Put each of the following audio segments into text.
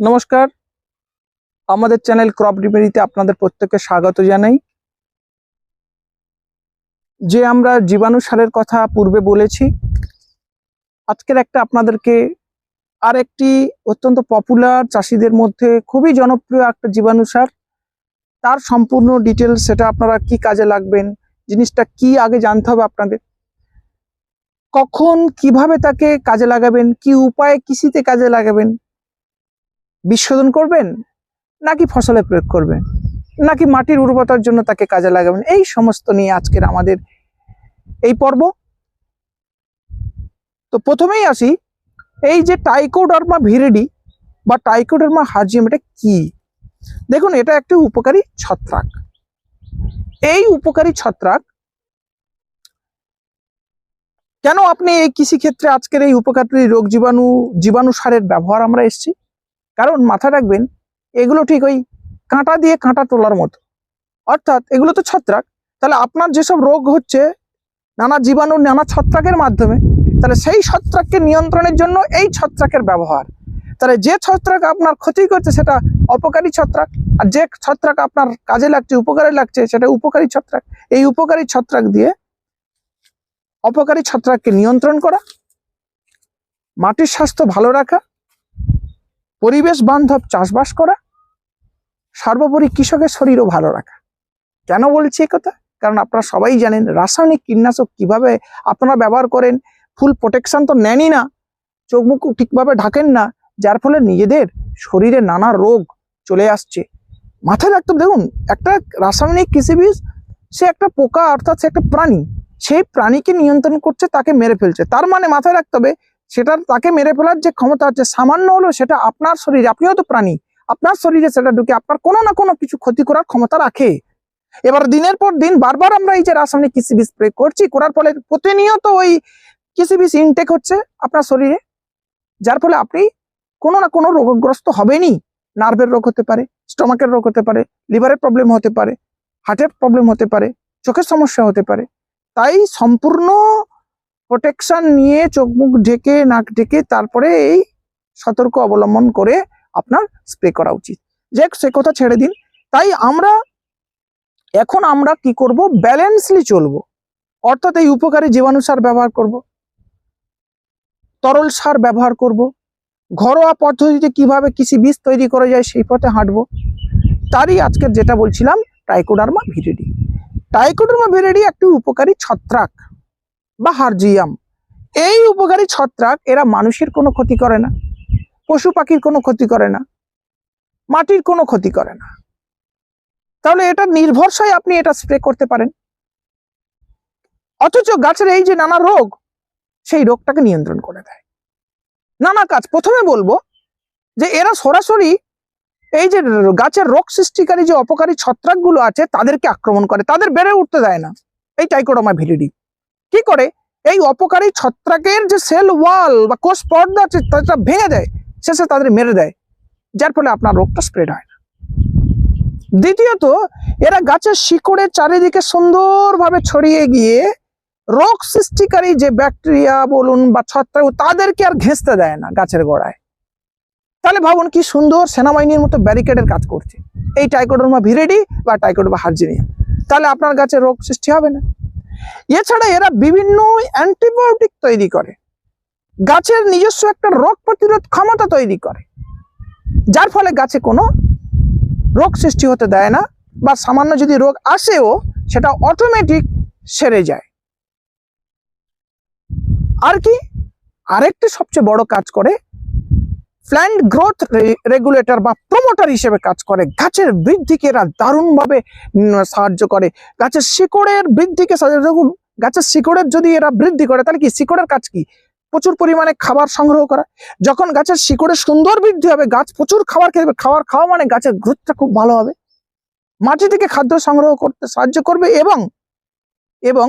নমস্কার। আমাদের channel crop রিপেরিতে আপনাদের প্রত্যেককে স্বাগত জানাই। যে আমরা জীবাণু সারের কথা পূর্বে বলেছি, আজকের একটা আপনাদেরকে আর একটি অত্যন্ত পপুলার চাষিদের মধ্যে খুবই জনপ্রিয় একটা জীবাণু সার। তার সম্পূর্ণ ডিটেলস সেটা আপনারা কি কাজে লাগবেন, জিনিসটা কি আগে জানতে হবে আপনাদের। কখন কীভাবে তাকে কাজে লাগাবেন, কি উপায়ে কৃষিতে কাজে লাগাবেন বিশোধন করবেন? নাকি ফসলে প্রয়োগ করবেন? নাকি মাটির উর্বরতার জন্য তাকে কাজে লাগাবেন? এই সমস্ত নিয়ে আজকের আমাদের এই পর্ব। তো প্রথমেই আসি, এই যে টাইকোডার্মা ভিরিডি বা টাইকোডার্মা হার্জিয়াম এটা কি? দেখুন, এটা একটি উপকারী ছত্রাক। এই উপকারী ছত্রাক কেন আপনি এই কৃষিক্ষেত্রে আজকের এই উপকারী রোগ জীবাণু জীবাণু সারের ব্যবহার আমরা এসেছি? কারণ মাথা রাখবেন, এগুলো ঠিক ওই কাঁটা দিয়ে কাঁটা তোলার মতো। অর্থাৎ এগুলো তো ছত্রাক। তাহলে আপনার যেসব রোগ হচ্ছে, নানা জীবাণু, নানা ছত্রাকের মাধ্যমে, তাহলে সেই ছত্রাককে নিয়ন্ত্রণের জন্য এই ছত্রাকের ব্যবহার। তাহলে যে ছত্রাক আপনার ক্ষতি করছে সেটা অপকারী ছত্রাক, আর যে ছত্রাক আপনার কাজে লাগছে, উপকারে লাগছে, সেটা উপকারী ছত্রাক। এই উপকারী ছত্রাক দিয়ে অপকারী ছত্রাককে নিয়ন্ত্রণ করা, মাটির স্বাস্থ্য ভালো রাখা পরিবেশ বান্ধব চাষবাস করা, সর্বোপরি কৃষকের শরীরও ভালো রাখা। কেন বলছি কথা? কারণ আপনারা সবাই জানেন রাসায়নিক কীটনাশক কীভাবে আপনারা ব্যবহার করেন, ফুল প্রোটেকশন তো নেনই না, চোখ মুখ ঠিকভাবে ঢাকেন না, যার ফলে নিজেদের শরীরে নানা রোগ চলে আসছে। মাথায় রাখতে দেখুন, একটা রাসায়নিক কৃষি বীজ, সে একটা পোকা, অর্থাৎ সে একটা প্রাণী, সেই প্রাণীকে নিয়ন্ত্রণ করছে, তাকে মেরে ফেলছে। তার মানে মাথায় রাখতে হবে সেটার তাকে মেরে ফেলার যে ক্ষমতা আছে, সামান্য হলো সেটা আপনার শরীরে, আপনিও তো প্রাণী, আপনার শরীরে সেটা ঢুকে আপনার কোনো না কোনো কিছু ক্ষতি করার ক্ষমতা রাখে। এবার দিনের পর দিন বারবার আমরা এই যে রাসায়নিক কৃষি বীজ স্প্রে করছি, করার ফলে প্রতিনিয়ত ওই কৃষি বীজ ইনটেক হচ্ছে আপনার শরীরে, যার ফলে আপনি কোনো না কোনো রোগগ্রস্ত হবেনই। নার্ভের রোগ হতে পারে স্টমাকের রোগ হতে পারে লিভারের প্রবলেম হতে পারে হার্টের প্রবলেম হতে পারে, চোখের সমস্যা হতে পারে। তাই সম্পূর্ণ প্রোটেকশন নিয়ে চোখ মুখ ঢেকে, নাক ঢেকে তারপরে এই সতর্ক অবলম্বন করে আপনার স্প্রে করা উচিত। যে সে কথা ছেড়ে দিন। তাই আমরা, এখন আমরা কি করব? ব্যালেন্সলি চলবো। অর্থাৎ এই উপকারী জীবাণু সার ব্যবহার করব। তরল সার ব্যবহার করব। ঘরোয়া পদ্ধতিতে কীভাবে কৃষি বীজ তৈরি করা যায় সেই পথে হাঁটবো। তারই আজকের যেটা বলছিলাম টাইকোডার্মা ভিরিডি টাইকোডার্মা ভিরিডি একটি উপকারী ছত্রাক। বা হার্জিয়াম। এই উপকারী ছত্রাক এরা মানুষের কোনো ক্ষতি করে না, পশু পাখির কোনো ক্ষতি করে না, মাটির কোনো ক্ষতি করে না। তাহলে এটা নির্ভরসায় আপনি এটা স্প্রে করতে পারেন। অথচ গাছের এই যে নানা রোগ, সেই রোগটাকে নিয়ন্ত্রণ করে দেয়। নানা কাজ। প্রথমে বলব যে এরা সরাসরি এই যে গাছের রোগ সৃষ্টিকারী যে অপকারী ছত্রাকগুলো আছে, তাদেরকে আক্রমণ করে। তাদের বেড়ে উঠতে দেয় না। এই টাইকোডামা ভিলিডি কি করে? এই অপকারী ছত্রাকের যে সেল ওয়াল বা কোষ পর্দা আছে তাটা ভেঙে দেয়। শেষে তাদের মেরে দেয়। যার ফলে আপনার রোগটা স্প্রেড হয়। না দ্বিতীয়ত, এরা গাছের শিকড়ের চারিদিকে সুন্দরভাবে ছড়িয়ে গিয়ে রোগ সৃষ্টিকারী যে ব্যাকটেরিয়া বলুন বা ছত্রাক, তাদেরকে আর ঘেঁচতে দেয় না গাছের গোড়ায়। তাহলে ভাবুন কি সুন্দর সেনাবাহিনীর মতো ব্যারিকেডের কাজ করছে। এই টাইকোডোমা ভিরেডি বা টাইকোডোমা হার্জিনিয়া তাহলে আপনার গাছে রোগ সৃষ্টি হবে না। এছাড়া এরা বিভিন্ন অ্যান্টিবায়োটিক তৈরি করে। গাছের নিজস্ব একটা রোগ প্রতিরোধ ক্ষমতা তৈরি করে। যার ফলে গাছে কোনো রোগ সৃষ্টি হতে দেয় না বা সামান্য যদি রোগ আসেও সেটা অটোমেটিক সেরে যায়। আর কি? আরেকটি সবচেয়ে বড় কাজ করে প্ল্যান্ট গ্রোথ রেগুলেটর বা প্রমোটার হিসেবে কাজ করে। গাছের বৃদ্ধিকে এরা দারুণভাবে সাহায্য করে। গাছের শিকড়ের বৃদ্ধিকে সাহায্য গাছের শিকড়ের যদি এরা বৃদ্ধি করে, তাহলে কি? শিকড়ের কাজ কি? প্রচুর পরিমাণে খাবার সংগ্রহ করা। যখন গাছের শিকড়ের সুন্দর বৃদ্ধি হবে, গাছ প্রচুর খাবার খেয়ে খাবার খাওয়া মানে গাছের গ্রোথটা খুব ভালো হবে। মাটি থেকে খাদ্য সংগ্রহ করতে সাহায্য করবে এবং এবং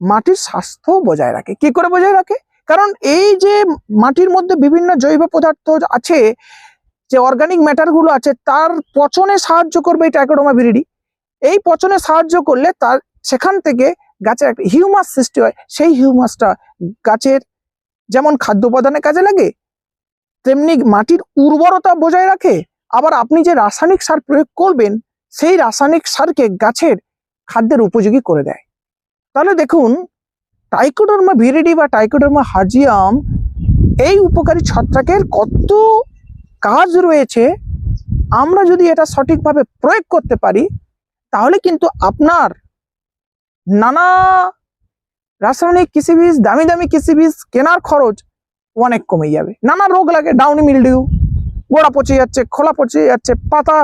মাটির স্বাস্থ্য বজায় রাখে। কি করে বজায় রাখে? কারণ এই যে মাটির মধ্যে বিভিন্ন জৈব পদার্থ আছে, যে অর্গানিক ম্যাটারগুলো আছে, তার পচনে সাহায্য করবে এই টাইকোডোমা ভিরিডি এই পচনে সাহায্য করলে তার সেখান থেকে গাছের একটা হিউমাস সৃষ্টি হয়। সেই হিউমাসটা গাছের যেমন খাদ্য উপাদানে কাজে লাগে, তেমনি মাটির উর্বরতা বজায় রাখে। আবার আপনি যে রাসায়নিক সার প্রয়োগ করবেন, সেই রাসায়নিক সারকে গাছের খাদ্যের উপযোগী করে দেয়। তাহলে দেখুন টাইকোডার্মা ভিরিডি বা টাইকোডার্মা হাজিয়াম এই উপকারী ছত্রাকের কত কাজ রয়েছে, আমরা যদি এটা সঠিকভাবে প্রয়োগ করতে পারি, তাহলে কিন্তু আপনার নানা রাসায়নিক কৃষি বীজ দামি দামি কৃষি বীজ কেনার খরচ অনেক কমে যাবে। নানা রোগ লাগে, ডাউনি মিলডিউ, গোড়া পচে যাচ্ছে, খোলা পচে যাচ্ছে, পাতা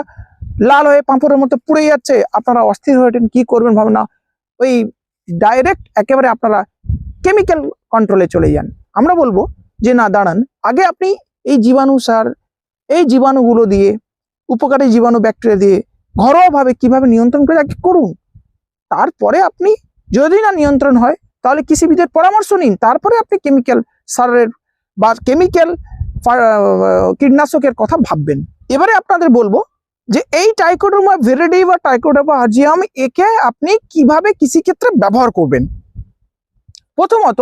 লাল হয়ে পাঁপড়ের মতো পুড়ে যাচ্ছে, আপনারা অস্থির হয়ে ওঠেন, কি করবেন ভাবনা? ওই ডাইরেক্ট একেবারে আপনারা কেমিক্যাল কন্ট্রোলে চলে যান। আমরা বলব যে, না, দাঁড়ান। আগে আপনি এই জীবাণু সার, এই জীবাণুগুলো দিয়ে, উপকারী জীবাণু ব্যাকটেরিয়া দিয়ে ঘরোয়াভাবে কীভাবে নিয়ন্ত্রণ করে আগে করুন। তারপরে আপনি যদি না নিয়ন্ত্রণ হয়, তাহলে কৃষিবিদের পরামর্শ নিন। তারপরে আপনি কেমিক্যাল সারের বা কেমিক্যাল কীটনাশকের কথা ভাববেন। এবারে আপনাদের বলব যে, এই টাইকোডোমা ভেরিডি বা টাইকোডোমা হাজিয়াম একে আপনি কীভাবে কৃষিক্ষেত্রে ব্যবহার করবেন। প্রথমত,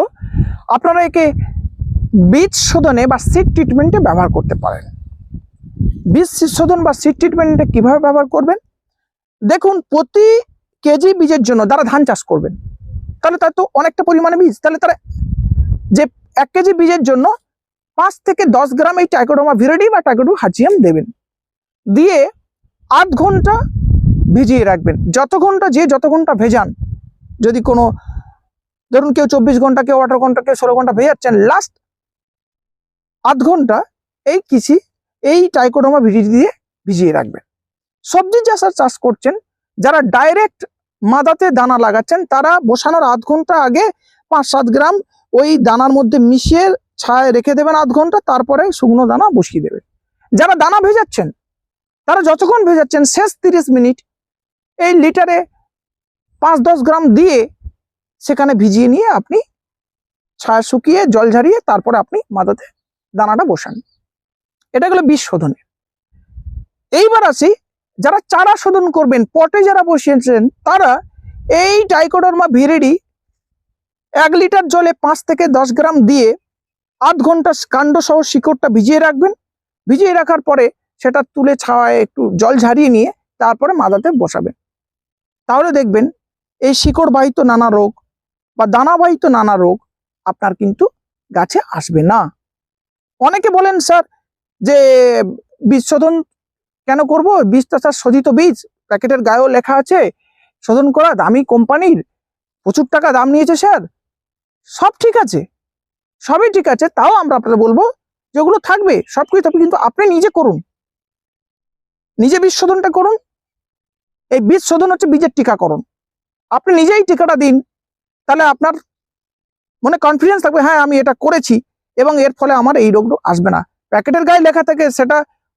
আপনারা একে বীজ শোধনে বা সিড ট্রিটমেন্টে ব্যবহার করতে পারেন। বীজ শোধন বা সিড ট্রিটমেন্টে কীভাবে ব্যবহার করবেন? দেখুন, প্রতি কেজি বীজের জন্য যারা ধান চাষ করবেন, তাহলে তার তো অনেকটা পরিমাণে বীজ, তাহলে তারা যে এক কেজি বীজের জন্য পাঁচ থেকে দশ গ্রাম এই টাইকোডোমা ভিরেডি বা টাইকোডো হাজিয়াম দেবেন। দিয়ে আধ ঘণ্টা ভিজিয়ে রাখবেন। যত ঘণ্টা যে যত ঘণ্টা ভেজান, যদি কোনো ধরুন কেউ চব্বিশ ঘণ্টা, কেউ আঠারো ঘণ্টা, কেউ ষোলো ঘণ্টা ভেজাচ্ছেন লাস্ট আধ ঘণ্টা এই কৃষি, এই টাইকোডোমা ভিজি দিয়ে ভিজিয়ে রাখবেন। সবজি চাষ আর চাষ করছেন, যারা ডাইরেক্ট মাদাতে দানা লাগাচ্ছেন, তারা বসানোর আধ ঘণ্টা আগে পাঁচ সাত গ্রাম ওই দানার মধ্যে মিশিয়ে ছায় রেখে দেবেন আধ ঘণ্টা, তারপরে শুকনো দানা বসিয়ে দেবেন। যারা দানা ভেজাচ্ছেন, তারা যতক্ষণ ভেজাচ্ছেন, শেষ তিরিশ মিনিট, এই লিটারে পাঁচ দশ গ্রাম দিয়ে সেখানে ভিজিয়ে নিয়ে আপনি ছায়া শুকিয়ে জল ঝারিয়ে তারপরে আপনি মাদাতে দানাটা বসান। এটা গেলো বিষ শোধনের এইবার আসি, যারা চারা শোধন করবেন, পটে যারা বসিয়েছেন, তারা এই ডাইকোডার্মা ভিরেডি এক লিটার জলে পাঁচ থেকে দশ গ্রাম দিয়ে আধ ঘণ্টা কাণ্ড সহ শিকড়টা ভিজিয়ে রাখবেন। ভিজিয়ে রাখার পরে সেটা তুলে ছাওয়ায় একটু জল ঝারিয়ে নিয়ে তারপরে মাদাতে বসাবেন। তাহলে দেখবেন এই শিকড় বাহিত নানা রোগ দানাবাহিত নানা রোগ আপনার কিন্তু গাছে আসবে না। অনেকে বলেন, স্যার, যে বীজ শোধন কেন করব? বীজটা স্যার শোধিত বীজ। প্যাকেটের গায়েও লেখা আছে, শোধন করা দামি কোম্পানির প্রচুর টাকা দাম নিয়েছে, স্যার। সব ঠিক আছে, সবই ঠিক আছে, তাও আমরা আপনাদের বলব যেগুলো থাকবে, সব কিছু থাকবে, কিন্তু আপনি নিজে করুন। নিজে বীজ শোধনটা করুন। এই বীজ শোধন হচ্ছে বীজের টিকাকরণ। আপনি নিজেই টিকাটা দিন তাহলে আপনার মনে কনফিডেন্স থাকবে হ্যাঁ আমি এটা করেছি এবং এর ফলে আমার এই রোগ আসবে না। প্যাকেটের গায়ে লেখা থাকে, সেটা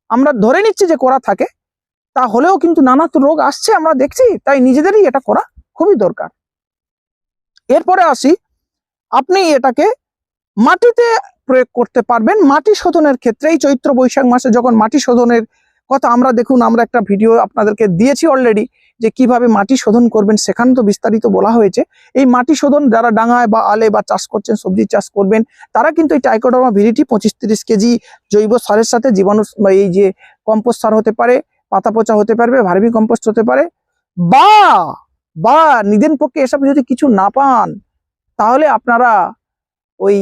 আমরা ধরে নিচ্ছি যে করা থাকে, তা হলেও কিন্তু নানা তো রোগ আসছে, আমরা দেখছি, তাই নিজেদেরই এটা করা খুবই দরকার। এরপরে আসি, আপনি এটাকে মাটিতে প্রয়োগ করতে পারবেন, মাটি শোধনের ক্ষেত্রে এই চৈত্র বৈশাখ মাসে যখন মাটি শোধনের কথা আমরা দেখুন, আমরা একটা ভিডিও আপনাদেরকে দিয়েছি অলরেডি যে কীভাবে মাটি শোধন করবেন সেখানে তো বিস্তারিত বলা হয়েছে। এই মাটি শোধন যারা ডাঙায় বা আলে বা চাষ করছেন, সবজি চাষ করবেন, তারা কিন্তু এই টাইকোডার্মা ভিরিটি পঁচিশ তিরিশ কেজি জৈব সারের সাথে জীবাণু এই যে কম্পোস্ট সার হতে পারে, পাতা পচা হতে পারবে, ভার্মি কম্পোস্ট হতে পারে, বা বা নিদেন পক্ষে এসব যদি কিছু না পান, তাহলে আপনারা ওই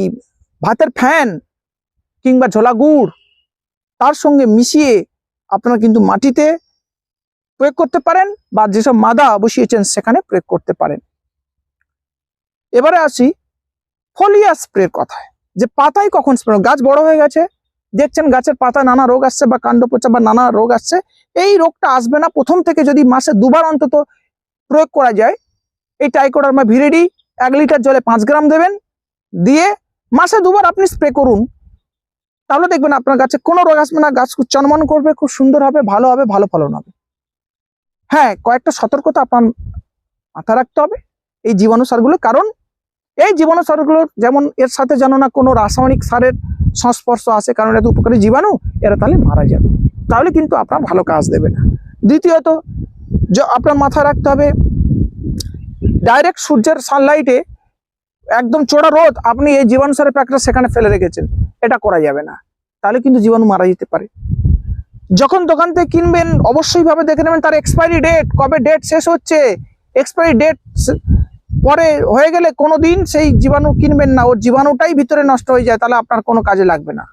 ভাতের ফ্যান কিংবা ঝোলা গুড় তার সঙ্গে মিশিয়ে আপনারা কিন্তু মাটিতে প্রয়োগ করতে পারেন বা যেসব মাদা বসিয়েছেন সেখানে প্রয়োগ করতে পারেন। এবারে আসি ফলিয়া স্প্রের কথায়। যে পাতায় কখন স্প্রে গাছ বড় হয়ে গেছে, দেখছেন গাছের পাতা নানা রোগ আসছে বা কাণ্ড পচা বা নানা রোগ আসছে। এই রোগটা আসবে না, প্রথম থেকে যদি মাসে দুবার অন্তত প্রয়োগ করা যায়, এই টাইকোডার্মা ভিরিডি এক লিটার জলে পাঁচ গ্রাম দেবেন, দিয়ে মাসে দুবার আপনি স্প্রে করুন। তাহলে দেখবেন আপনার গাছে কোনো রোগ আসবে না, গাছ চনমন করবে, খুব সুন্দর হবে, ভালো হবে, ভালো ফলন হবে। হ্যাঁ কয়েকটা সতর্কতা আপনার মাথা রাখতে হবে এই জীবাণু সারগুলো। কারণ এই জীবাণু সারগুলো যেমন এর সাথে যেন না কোনো রাসায়নিক সারের সংস্পর্শ আসে, কারণ এত উপকারী জীবাণু, এরা তাহলে মারা যাবে। তাহলে কিন্তু আপনার ভালো কাজ দেবে না। দ্বিতীয়ত আপনার মাথায় রাখতে হবে, ডাইরেক্ট সূর্যের সানলাইটে একদম চোড়া রোদ, আপনি এই জীবাণু সারের প্যাকেটটা সেখানে ফেলে রেখেছেন, এটা করা যাবে না। তাহলে কিন্তু জীবাণু মারা যেতে পারে। যখন দোকান থেকে কিনবেন অবশ্যই ভাবে দেখে নেবেন তার এক্সপায়ারি ডেট কবে ডেট শেষ হচ্ছে। এক্সপায়ারি ডেট পরে হয়ে গেলে কোনো দিন সেই জীবাণু কিনবেন না। ওর জীবাণুটাই ভিতরে নষ্ট হয়ে যায় তাহলে আপনার কোনো কাজে লাগবে না।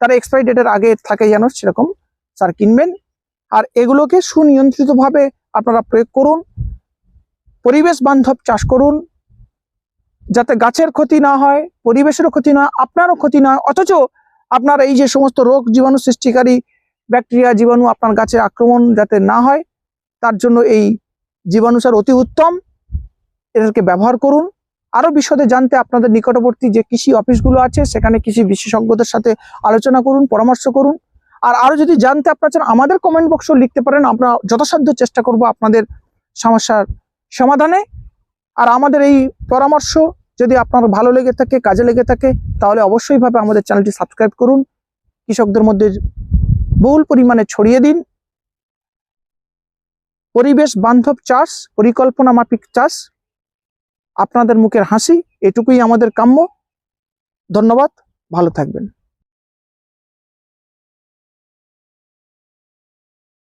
তার এক্সপায়ারি ডেটের আগে থাকে যেন সেরকম সার কিনবেন। আর এগুলোকে সুনিয়ন্ত্রিতভাবে আপনারা প্রয়োগ করুন। পরিবেশ বান্ধব চাষ করুন। যাতে গাছের ক্ষতি না হয় পরিবেশেরও ক্ষতি না হয়, আপনারও ক্ষতি না হয়। অথচ আপনার এই যে সমস্ত রোগ জীবাণু সৃষ্টিকারী ব্যাকটেরিয়া জীবাণু আপনার গাছে আক্রমণ যাতে না হয়, তার জন্য এই জীবাণু সার অতি উত্তম। এদেরকে ব্যবহার করুন। আরও বিশদে জানতে আপনাদের নিকটবর্তী যে কৃষি অফিসগুলো আছে, সেখানে কৃষি বিশেষজ্ঞদের সাথে আলোচনা করুন, পরামর্শ করুন। আর আরও যদি জানতে আপনারা চান, আমাদের কমেন্ট বক্সও লিখতে পারেন। আমরা যথাসাধ্য চেষ্টা করব আপনাদের সমস্যার সমাধানে। আর আমাদের এই পরামর্শ যদি আপনার ভালো লেগে থাকে, কাজে লেগে থাকে, তাহলে অবশ্যইভাবে আমাদের চ্যানেলটি সাবস্ক্রাইব করুন। কৃষকদের মধ্যে বহুল পরিমাণে ছড়িয়ে দিন। পরিবেশ বান্ধব চাষ, পরিকল্পনা মাফিক চাষ। আপনাদের মুখের হাসি, এটুকুই আমাদের কাম্য। ধন্যবাদ, ভালো থাকবেন।